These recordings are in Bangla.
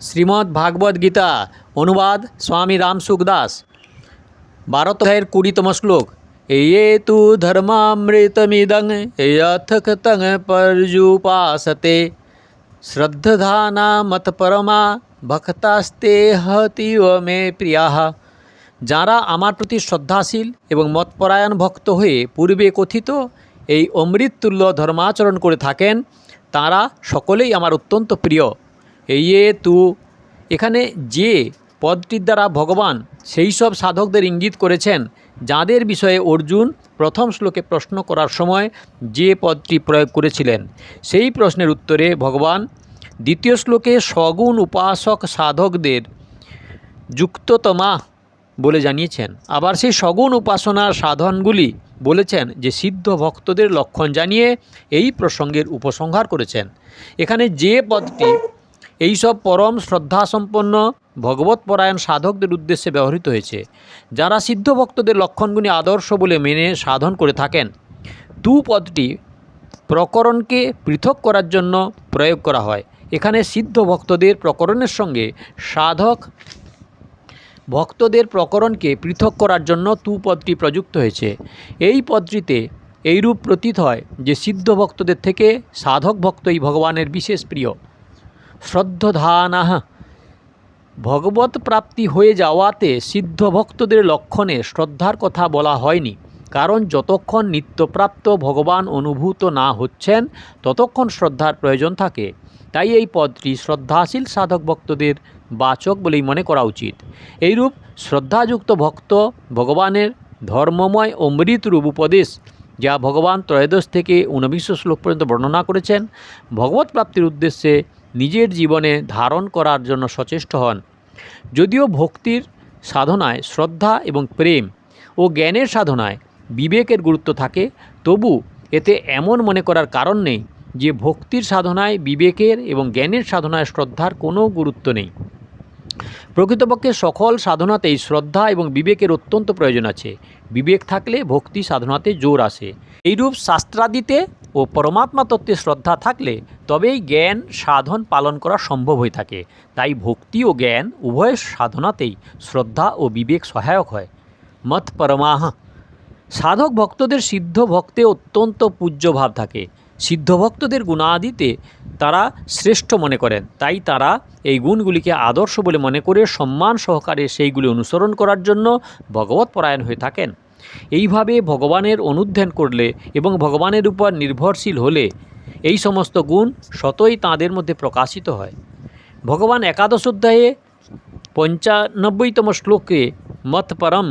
শ্রীমদ্ ভাগবত গীতা অনুবাদ স্বামী রামসুখ দাস ভারত অধ্যায়ের কুড়িতম শ্লোক ये तु धर्मामृतमिदं यथकतं पर्युपासते শ্রদ্ধানা মতপরমা ভক্তাস্তে হতিও মে প্রিয়াহ যাঁরা আমার প্রতি শ্রদ্ধাশীল এবং মতপরায়ণ ভক্ত হয়ে পূর্বে কথিত এই অমৃততুল্য ধর্মাচরণ করে থাকেন তাঁরা সকলেই আমার অত্যন্ত প্রিয় এই এ তু। এখানে যে পদটির দ্বারা ভগবান সেই সব সাধকদের ইঙ্গিত করেছেন, যাঁদের বিষয়ে অর্জুন প্রথম শ্লোকে প্রশ্ন করার সময় যে পদটি প্রয়োগ করেছিলেন, সেই প্রশ্নের উত্তরে ভগবান দ্বিতীয় শ্লোকে সগুণ উপাসক সাধকদের যুক্ততমা বলে জানিয়েছেন। আবার সেই সগুণ উপাসনার সাধনগুলি বলেছেন যে সিদ্ধ ভক্তদের লক্ষণ জানিয়ে এই প্রসঙ্গের উপসংহার করেছেন। এখানে যে পদটি এইসব পরম শ্রদ্ধাসম্পন্ন ভগবৎপরায়ণ সাধকদের উদ্দেশ্যে ব্যবহৃত হয়েছে। যারা সিদ্ধ ভক্তদের লক্ষণগুলি আদর্শ বলে মেনে সাধন করে থাকেন তু পদটি প্রকরণকে পৃথক করার জন্য প্রয়োগ করা হয়। এখানে সিদ্ধ ভক্তদের প্রকরণের সঙ্গে সাধক ভক্তদের প্রকরণকে পৃথক করার জন্য তু পদটি প্রযুক্ত হয়েছে। এই পদটিতে এইরূপ প্রতীত হয় যে সিদ্ধ ভক্তদের থেকে সাধক ভক্তই ভগবানের বিশেষ প্রিয়। শ্রদ্ধধানাহ ভগবত প্রাপ্তি হয়ে যাওয়াতে সিদ্ধ ভক্তদের লক্ষণে শ্রদ্ধার কথা বলা হয়নি। কারণ যতক্ষণ নিত্যপ্রাপ্ত ভগবান অনুভূত না হচ্ছেন, ততক্ষণ শ্রদ্ধার প্রয়োজন থাকে। তাই এই পদটি শ্রদ্ধাশীল সাধক ভক্তদের বাচক বলেই মনে করা উচিত। এইরূপ শ্রদ্ধাযুক্ত ভক্ত ভগবানের ধর্মময় অমৃত রূপ উপদেশ, যা ভগবান ত্রয়োদশ থেকে ঊনবিংশ শ্লোক পর্যন্ত বর্ণনা করেছেন ভগবত প্রাপ্তির উদ্দেশ্যে নিজের জীবনে ধারণ করার জন্য সচেষ্ট হন। যদিও ভক্তির সাধনায় শ্রদ্ধা এবং প্রেম ও জ্ঞানের সাধনায় বিবেকের গুরুত্ব থাকে, তবু এতে এমন মনে করার কারণ নেই যে ভক্তির সাধনায় বিবেকের এবং জ্ঞানের সাধনায় শ্রদ্ধার কোনো গুরুত্ব নেই। প্রকৃতপক্ষে সকল সাধনাতেই শ্রদ্ধা এবং বিবেকের অত্যন্ত প্রয়োজন আছে। বিবেক থাকলে ভক্তি সাধনাতে জোর আসে। এইরূপ শাস্ত্রাদিতে ও পরমাত্মা তত্ত্বে শ্রদ্ধা থাকলে তবেই জ্ঞান সাধন পালন করা সম্ভব হয়ে থাকে। তাই ভক্তি ও জ্ঞান উভয় সাধনাতেই শ্রদ্ধা ও বিবেক সহায়ক হয়। মত পরমাহ। সাধক ভক্তদের সিদ্ধ ভক্তে অত্যন্ত পূজ্য ভাব থাকে। সিদ্ধ ভক্তদের গুণাদিতে তারা শ্রেষ্ঠ মনে করেন। তাই তারা এই গুণগুলিকে আদর্শ বলে মনে করে সম্মান সহকারে সেইগুলি অনুসরণ করার জন্য ভগবত পরায়ণ হয়ে থাকেন। এইভাবে ভগবানের অনুধ্যান করলে এবং ভগবানের উপর নির্ভরশীল হলে এই সমস্ত গুণ সতই তাঁদের মধ্যে প্রকাশিত হয়। ভগবান একাদশ অধ্যায়ে পঞ্চানব্বইতম শ্লোকে মতপরম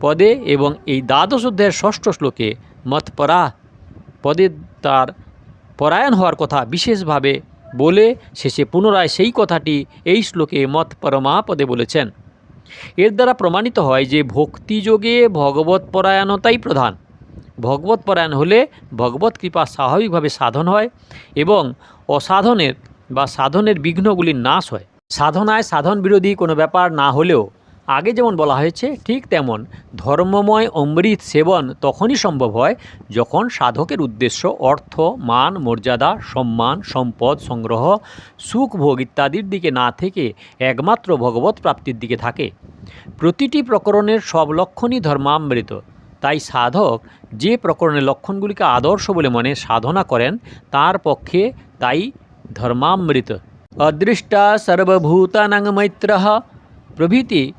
পদে এবং এই দ্বাদশ অধ্যায়ের ষষ্ঠ শ্লোকে মতপরা পদে তার পরায়ণ হওয়ার কথা বিশেষভাবে বলে শেষে পুনরায় সেই কথাটি এই শ্লোকে মত পরমা পদে বলেছেন। এর দ্বারা প্রমাণিত হয় যে ভক্তিযোগে ভগবত পরায়ণতাই প্রধান। ভগবত পরায়ণ হলে ভগবত কৃপা স্বাভাবিকভাবে সাধন হয় এবং অসাধনের বা সাধনের বিঘ্নগুলি নাশ হয়। সাধনায় সাধন বিরোধী কোনো ব্যাপার না হলেও আগে যেমন বলা হয়েছে, ঠিক তেমন। ধর্মময় অমৃত সেবন তখনই সম্ভব হয় যখন সাধকের উদ্দেশ্য অর্থ, মান, মর্যাদা, সম্মান, সম্পদ, সংগ্রহ, সুখ, ভোগ ইত্যাদির দিকে না থেকে একমাত্র ভগবত প্রাপ্তির দিকে থাকে। প্রতিটি প্রকরণের সব লক্ষণই ধর্মামৃত। তাই সাধক যে প্রকরণের লক্ষণগুলিকে আদর্শ বলে মনে, সাধনা করেন, তার পক্ষে তাই ধর্মামৃত। অদৃষ্টা সর্বভূতানাং মৈত্র। প্রভৃতি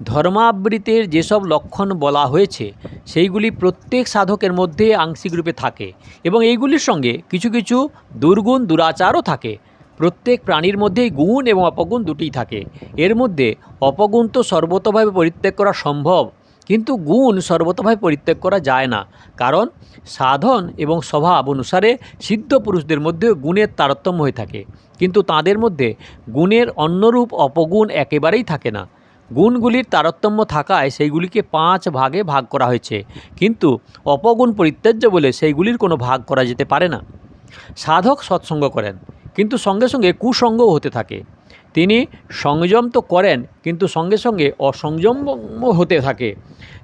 ধর্মাবৃতের যেসব লক্ষণ বলা হয়েছে, সেইগুলি প্রত্যেক সাধকের মধ্যে আংশিক রূপে থাকে এবং এইগুলির সঙ্গে কিছু কিছু দুর্গুণ দুরাচারও থাকে। প্রত্যেক প্রাণীর মধ্যেই গুণ এবং অপগুণ দুটিই থাকে। এর মধ্যে অপগুণ তো সর্বতভাবে পরিত্যাগ করা সম্ভব, কিন্তু গুণ সর্বতভাবে পরিত্যাগ করা যায় না। কারণ সাধন এবং স্বভাব অনুসারে সিদ্ধ পুরুষদের মধ্যে গুণের তারতম্য হয়ে থাকে, কিন্তু তাদের মধ্যে গুণের অন্যরূপ অপগুণ একেবারেই থাকে না। গুণগুলির তারতম্য থাকায় সেইগুলিকে পাঁচ ভাগে ভাগ করা হয়েছে। কিন্তু অপগুণ পরিত্যাজ্য বলে সেইগুলির কোনো ভাগ করা যেতে পারে না। সাধক সৎসঙ্গ করেন, কিন্তু সঙ্গে সঙ্গে কুসঙ্গও হতে থাকে। তিনি সংযম তো করেন, কিন্তু সঙ্গে সঙ্গে অসংযম হতে থাকে।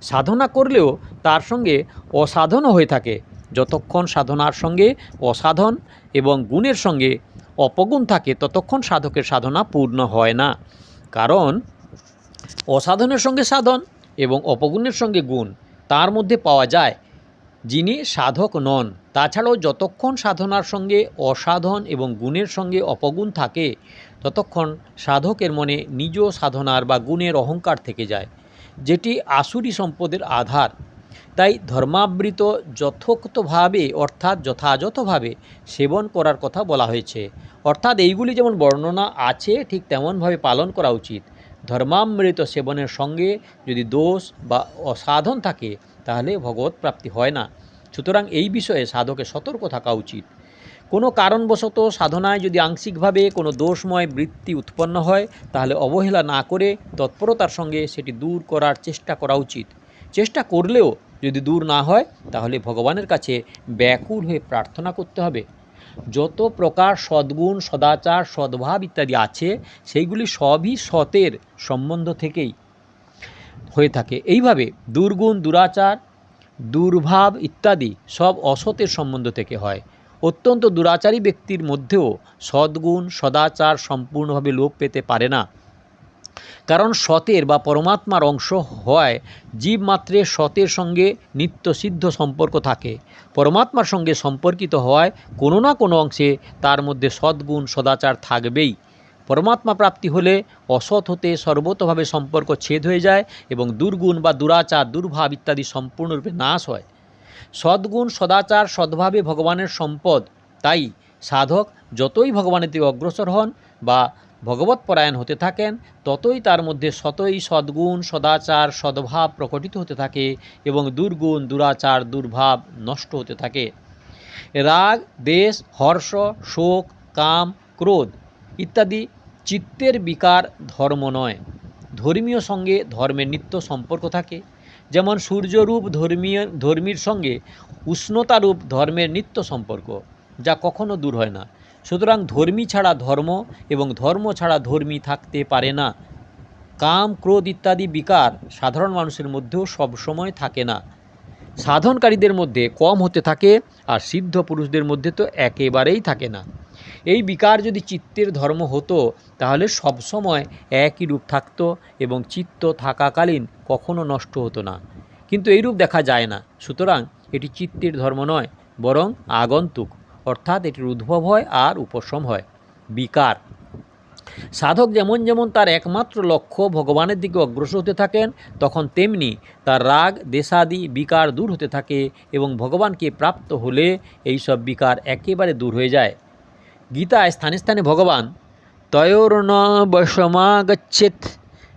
সাধনা করলেও তার সঙ্গে অসাধনও হয়ে থাকে। যতক্ষণ সাধনার সঙ্গে অসাধন এবং গুণের সঙ্গে অপগুণ থাকে, ততক্ষণ সাধকের সাধনা পূর্ণ হয় না। কারণ অসাধনের সঙ্গে সাধন এবং অপগুণের সঙ্গে গুণ, তার মধ্যে পাওয়া যায় যিনি সাধক নন। তাছাড়াও যতক্ষণ সাধনার সঙ্গে অসাধন এবং গুণের সঙ্গে অপগুণ থাকে, ততক্ষণ সাধকের মনে নিজ সাধনার বা গুণের অহংকার থেকে যায়, যেটি আসুরি সম্পদের আধার। তাই ধর্মাবৃত যথোক্তভাবে, অর্থাৎ যথাযথভাবে সেবন করার কথা বলা হয়েছে। অর্থাৎ এইগুলি যেমন বর্ণনা আছে, ঠিক তেমনভাবে পালন করা উচিত। ধর্মামৃত সেবনের সঙ্গে যদি দোষ বা অসাধন থাকে, তাহলে ভগবত প্রাপ্তি হয় না। সুতরাং এই বিষয়ে সাধকে সতর্ক থাকা উচিত। কোনো কারণবশত সাধনায় যদি আংশিকভাবে কোনো দোষময় বৃত্তি উৎপন্ন হয়, তাহলে অবহেলা না করে তৎপরতার সঙ্গে সেটি দূর করার চেষ্টা করা উচিত। চেষ্টা করলেও যদি দূর না হয়, তাহলে ভগবানের কাছে ব্যাকুল হয়ে প্রার্থনা করতে হবে। যত প্রকার সদ্গুণ, সদাচার, সদ্ভাব ইত্যাদি আছে, সেইগুলি সবই সতের সম্বন্ধ থেকেই হয়ে থাকে। এইভাবে দুর্গুণ, দুরাচার, দুর্ভাব ইত্যাদি সব অসতের সম্বন্ধ থেকে হয়। অত্যন্ত দুরাচারী ব্যক্তির মধ্যেও সদ্গুণ, সদাচার সম্পূর্ণভাবে লোপ পেতে পারে না। কারণ সতের বা পরমাত্মার অংশ হয় জীব মাত্রে সতের সঙ্গে নিত্য সিদ্ধ সম্পর্ক থাকে। পরমাত্মার সঙ্গে সম্পর্কিত হওয়ায় কোনো না কোনো অংশে তার মধ্যে সদ্গুণ সদাচার থাকবেই। পরমাত্মা প্রাপ্তি হলে অসৎ হতে সর্বতভাবে সম্পর্ক ছেদ হয়ে যায় এবং দুর্গুণ বা দুরাচার, দুর্ভাব ইত্যাদি সম্পূর্ণরূপে নাশ হয়। সদ্গুণ সদাচার সদ্ভাবে ভগবানের সম্পদ, তাই সাধক যতই ভগবানের দিকে অগ্রসর হন বা ভগবত পরায়ণ হতে থাকেন, ততই তার মধ্যে শতই সদ্গুণ, সদাচার, সদ্ভাব প্রকটিত হতে থাকে এবং দুর্গুণ, দুরাচার, দুর্ভাব নষ্ট হতে থাকে। রাগ, দেশ, হর্ষ, শোক, কাম, ক্রোধ ইত্যাদি চিত্তের বিকার ধর্ম নয়। ধর্মীয় সঙ্গে ধর্মের নিত্য সম্পর্ক থাকে। যেমন সূর্যরূপ ধর্মীয়, ধর্মীর সঙ্গে উষ্ণতারূপ ধর্মের নিত্য সম্পর্ক, যা কখনো দূর হয় না। সুতরাং ধর্মী ছাড়া ধর্ম এবং ধর্ম ছাড়া ধর্মী থাকতে পারে না। কাম, ক্রোধ ইত্যাদি বিকার সাধারণ মানুষের মধ্যেও সবসময় থাকে না। সাধনকারীদের মধ্যে কম হতে থাকে আর সিদ্ধ পুরুষদের মধ্যে তো একেবারেই থাকে না। এই বিকার যদি চিত্তের ধর্ম হতো, তাহলে সবসময় একই রূপ থাকত এবং চিত্ত থাকাকালীন কখনো নষ্ট হতো না। কিন্তু এই রূপ দেখা যায় না। সুতরাং এটি চিত্তের ধর্ম নয়, বরং আগন্তুক। অর্থাৎ এটির উদ্ভব হয় আর উপশম হয়। বিকার। সাধক যেমন যেমন তার একমাত্র লক্ষ্য ভগবানের দিকে অগ্রসর হতে থাকেন, তখন তেমনি তার রাগ, দেশাদি, বিকার দূর হতে থাকে এবং ভগবানকে প্রাপ্ত হলে এই সব বিকার একেবারে দূর হয়ে যায়। গীতায় স্থানে স্থানে ভগবান তয়োর্ন বশমাগচ্ছেত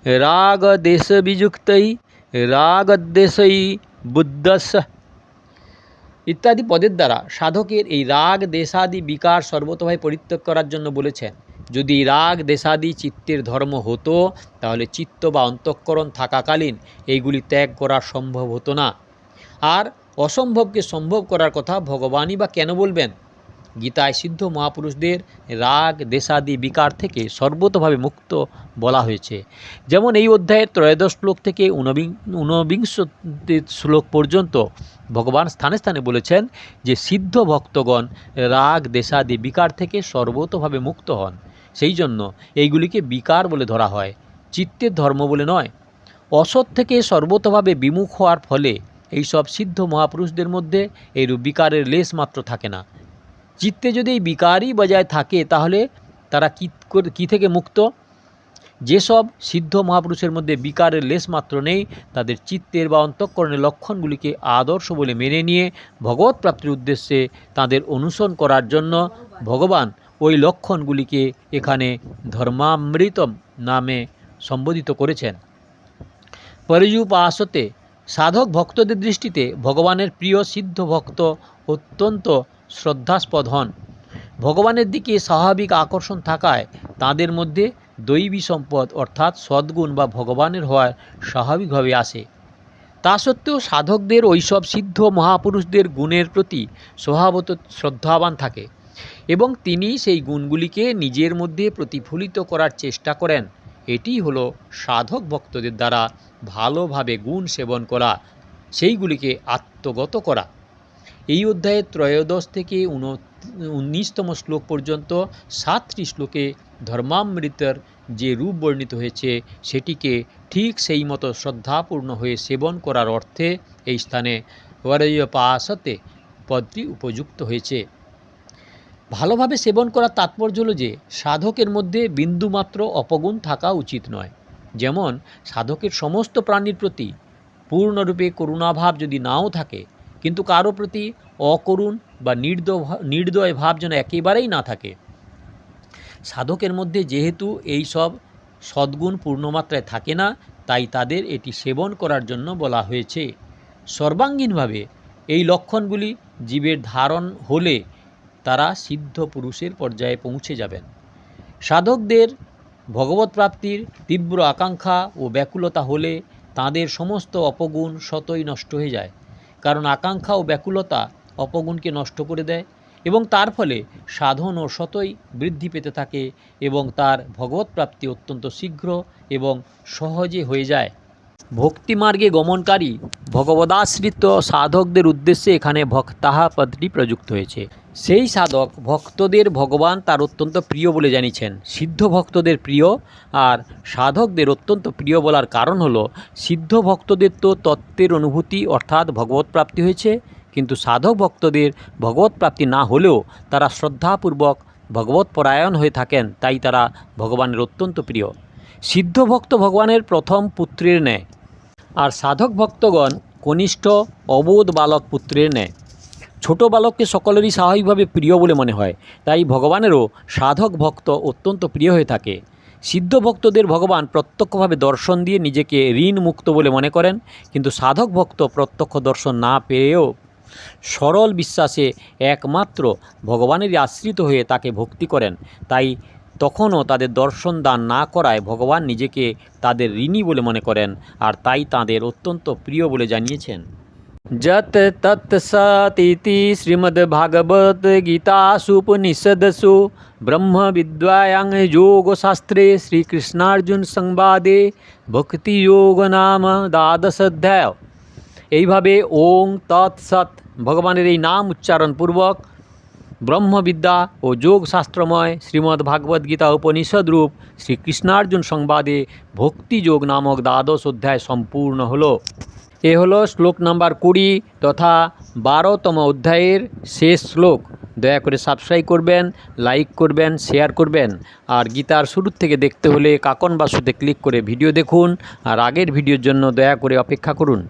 রাগ দেশ বিযুক্তই রাগ দেশই বুদ্ধস ইত্যাদি পদের দ্বারা সাধকের এই রাগ দেশাদি বিকার সর্বতভাবে পরিত্যাগ করার জন্য বলেছেন, যদি রাগ দেশাদি চিত্তের ধর্ম হতো, তাহলে চিত্ত বা অন্তঃকরণ থাকাকালীন এইগুলি ত্যাগ করা সম্ভব হতো না। আর অসম্ভবকে সম্ভব করার কথা ভগবানই বা কেন বলবেন? গীতায় সিদ্ধ মহাপুরুষদের রাগ, দেশাদি, বিকার থেকে সর্বতভাবে মুক্ত বলা হয়েছে। যেমন এই অধ্যায়ের ত্রয়োদশ শ্লোক থেকে ঊনবিং ঊনবিংশ শ্লোক পর্যন্ত ভগবান স্থানে স্থানে বলেছেন যে, সিদ্ধ ভক্তগণ রাগ, দেশাদি, বিকার থেকে সর্বতভাবে মুক্ত হন। সেই জন্য এইগুলিকে বিকার বলে ধরা হয়, চিত্তের ধর্ম বলে নয়। অসৎ থেকে সর্বতভাবে বিমুখ হওয়ার ফলে এইসব সিদ্ধ মহাপুরুষদের মধ্যে এইরূপ বিকারের লেশ মাত্র থাকে না। চিত্তে যদি এই বিকারই বজায় থাকে, তাহলে তারা কী কী থেকে মুক্ত? যেসব সিদ্ধ মহাপুরুষের মধ্যে বিকারের লেশ মাত্র নেই, তাদের চিত্তের বা অন্তঃকরণের লক্ষণগুলিকে আদর্শ বলে মেনে নিয়ে ভগবত প্রাপ্তির উদ্দেশ্যে তাদের অনুসরণ করার জন্য ভগবান ওই লক্ষণগুলিকে এখানে ধর্মামৃতম নামে সম্বোধিত করেছেন। পরিযুপাসতে সাধক ভক্তদের দৃষ্টিতে ভগবানের প্রিয় সিদ্ধ ভক্ত অত্যন্ত শ্রদ্ধাস্পদ হন। ভগবানের দিকে স্বাভাবিক আকর্ষণ থাকায় তাদের মধ্যে দৈবী সম্পদ অর্থাৎ সদ্গুণ বা ভগবানের হওয়ার স্বাভাবিকভাবে আসে। তা সত্ত্বেও সাধকদের ওইসব সিদ্ধ মহাপুরুষদের গুণের প্রতি স্বভাবত শ্রদ্ধাবান থাকে এবং তিনি সেই গুণগুলিকে নিজের মধ্যে প্রতিফলিত করার চেষ্টা করেন। এটি হলো সাধক ভক্তদের দ্বারা ভালোভাবে গুণ সেবন করা, সেইগুলিকে আত্মগত করা। এই অধ্যায়ে ত্রয়োদশ থেকে উনিশতম শ্লোক পর্যন্ত সাতটি শ্লোকে ধর্মামৃতের যে রূপ বর্ণিত হয়েছে, সেটিকে ঠিক সেই মতো শ্রদ্ধাপূর্ণ হয়ে সেবন করার অর্থে এই স্থানে পাশতে পদটি উপযুক্ত হয়েছে। ভালোভাবে সেবন করার তাৎপর্য হল যে, সাধকের মধ্যে বিন্দুমাত্র অপগুণ থাকা উচিত নয়। যেমন, সাধকের সমস্ত প্রাণীর প্রতি পূর্ণরূপে করুণাভাব যদি নাও থাকে কিন্তু কারও প্রতি অকরুণ বা নির্দয় নির্দয় ভাব যেন একেবারেই না থাকে। সাধকের মধ্যে যেহেতু এই সব সদ্গুণ পূর্ণমাত্রায় থাকে না, তাই তাদের এটি সেবন করার জন্য বলা হয়েছে। সর্বাঙ্গীনভাবে এই লক্ষণগুলি জীবের ধারণ হলে তারা সিদ্ধ পুরুষের পর্যায়ে পৌঁছে যাবেন। সাধকদের ভগবত প্রাপ্তির তীব্র আকাঙ্ক্ষা ও ব্যাকুলতা হলে তাদের সমস্ত অপগুণ সতই নষ্ট হয়ে যায়। কারণ আকাঙ্ক্ষা ও ব্যাকুলতা অপগুণকে নষ্ট করে দেয় এবং তার ফলে সাধন ও সতই বৃদ্ধি পেতে থাকে এবং তার ভগবত প্রাপ্তি অত্যন্ত শীঘ্র এবং সহজে হয়ে যায়। ভক্তিমার্গে গমনকারী ভগবদাশ্রিত সাধকদের উদ্দেশ্যে এখানে ভক্তাহা পদটি প্রযুক্ত হয়েছে। সেই সাধক ভক্তদের ভগবান তার অত্যন্ত প্রিয় বলে জানিয়েছেন। সিদ্ধ ভক্তদের প্রিয় আর সাধকদের অত্যন্ত প্রিয় বলার কারণ হলো, সিদ্ধ ভক্তদের তো তত্ত্বের অনুভূতি অর্থাৎ ভগবত প্রাপ্তি হয়েছে, কিন্তু সাধক ভক্তদের ভগবত প্রাপ্তি না হলেও তারা শ্রদ্ধাপূর্বক ভগবত পরায়ণ হয়ে থাকেন, তাই তারা ভগবানের অত্যন্ত প্রিয়। সিদ্ধ ভক্ত ভগবানের প্রথম পুত্রের ন্যায় আর সাধক ভক্তগণ কনিষ্ঠ অবোধ বালক পুত্রের ন্যায়। ছোট বালককে সকলেরই স্বাভাবিকভাবে প্রিয় বলে মনে হয়, তাই ভগবানেরও সাধক ভক্ত অত্যন্ত প্রিয় হয়ে থাকে। সিদ্ধ ভক্তদের ভগবান প্রত্যক্ষভাবে দর্শন দিয়ে নিজেকে ঋণ মুক্ত বলে মনে করেন, কিন্তু সাধক ভক্ত প্রত্যক্ষ দর্শন না পেয়েও সরল বিশ্বাসে একমাত্র ভগবানেরই আশ্রিত হয়ে তাকে ভক্তি করেন। তাই তখনও তাদের দর্শন দান না করায় ভগবান নিজেকে তাদের ঋণী বলে মনে করেন আর তাই তাদের অত্যন্ত প্রিয় বলে জানিয়েছেন। যত তৎ সতীতি শ্রীমদ্ভাগবত গীতাসুপনিষদসু ব্রহ্ম বিদ্যায়াং যোগশাস্ত্রে শ্রীকৃষ্ণার্জুন সংবাদে ভক্তিযোগ নাম দ্বাদশাধ্যায় এইভাবে ওং তৎসৎ ভগবানের এই নাম উচ্চারণপূর্বক ব্রহ্মবিদ্যা ও যোগ শাস্ত্রময় গীতা উপনিষদ রূপ শ্রীকৃষ্ণার্জুন সংবাদে ভক্তিযোগ নামক দ্বাদশ অধ্যায় সম্পূর্ণ হলো। এ হলো শ্লোক নাম্বার কুড়ি তথা বারোতম অধ্যায়ের শেষ শ্লোক। দয়া করে সাবস্ক্রাইব করবেন লাইক করবেন শেয়ার করবেন। আর গীতার শুরুর থেকে দেখতে হলে কাকন বাসুতে ক্লিক করে ভিডিও দেখুন। আর আগের ভিডিওর জন্য দয়া করে অপেক্ষা করুন।